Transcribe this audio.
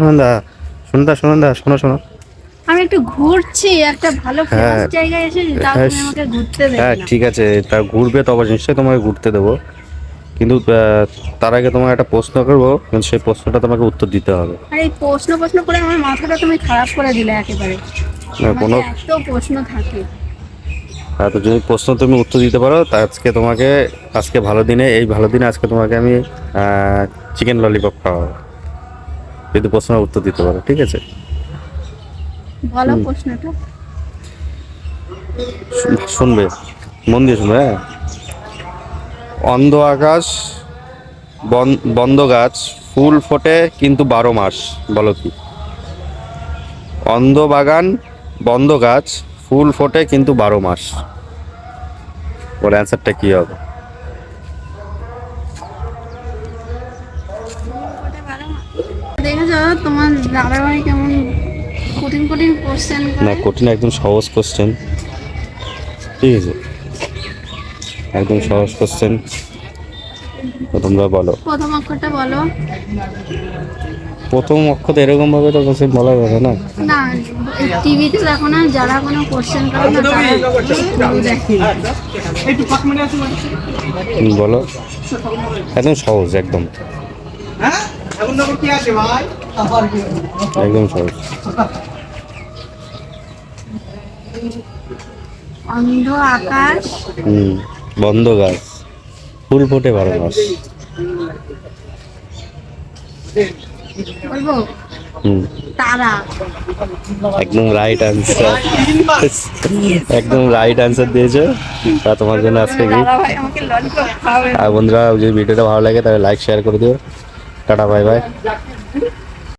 সুনন্দা সুনন্দা সুনন্দা শোনো শোনো। আমি একটু ঘুরছি একটা ভালো হ্যাঁ। ফেমাস জায়গায় এসেছি তাও হ্যাঁ, তুমি আমাকে ঘুরতে হ্যাঁ দেবে না। ঠিক আছে তা ঘুরবে তো অবশ্যই নিশ্চয়ই তোমাকে ঘুরতে দেবো। কিন্তু তার আগে তোমাকে একটা প্রশ্ন করব কিন্তু সেই প্রশ্নটা তোমাকে উত্তর দিতে হবে। আর এই প্রশ্ন প্রশ্ন করে আমার মাথাটা তুমি খারাপ করে দিলে একেবারে। না, কোনো এত প্রশ্ন থাকে। হ্যাঁ, তো যদি প্রশ্ন তুমি উত্তর দিতে পারো তা আজকে তোমাকে আজকে ভালো দিনে এই ভালো দিনে আজকে তোমাকে আমি চিকেন ললিপপ খাওয়াবো। যদি প্রশ্নের উত্তর দিতে পারো ঠিক আছে? বলো প্রশ্নটা। শুনবে মন দিয়ে শুনবে হ্যাঁ? অন্ধ আকাশ বন্ধ গাছ ফুল ফোটে কিন্তু বারো মাস বলো কি? অন্ধ বাগান বন্ধ গাছ ফুল ফোটে কিন্তু বারো মাস। ওর অ্যান্সারটা কি হবে? দেখেছ তোমার দাদা ভাই কেমন কঠিন কঠিন কোশ্চেন না কঠিন একদম সহজ কোশ্চেন ঠিক আছে। একদম সহজ কোশ্চেন তোমরা বলো। প্রথম অক্ষরটা বলো। প্রথম অক্ষর তো এরকম ভাবে তো কোশ্চেন বলা যাবে না। না টিভিতে দেখো না যারা কোনো কোশ্চেন করে না তারা শুধু দেখে। হুম, বলো। একদম সহজ একদম। হ্যাঁ? এখন নম্বর কি আছে ভাই? একদম সহজ। অন্ধ আকাশ। হুম বন্ধ গাছ। ফুল ফোটে বারো মাস তারা। একদম রাইট একদম রাইট অ্যান্সার দিয়েছ। তা তোমার জন্য আজকে আর বন্ধুরা যদি ভিডিওটা ভালো লাগে তাহলে লাইক শেয়ার করে দিও। Tata bye bye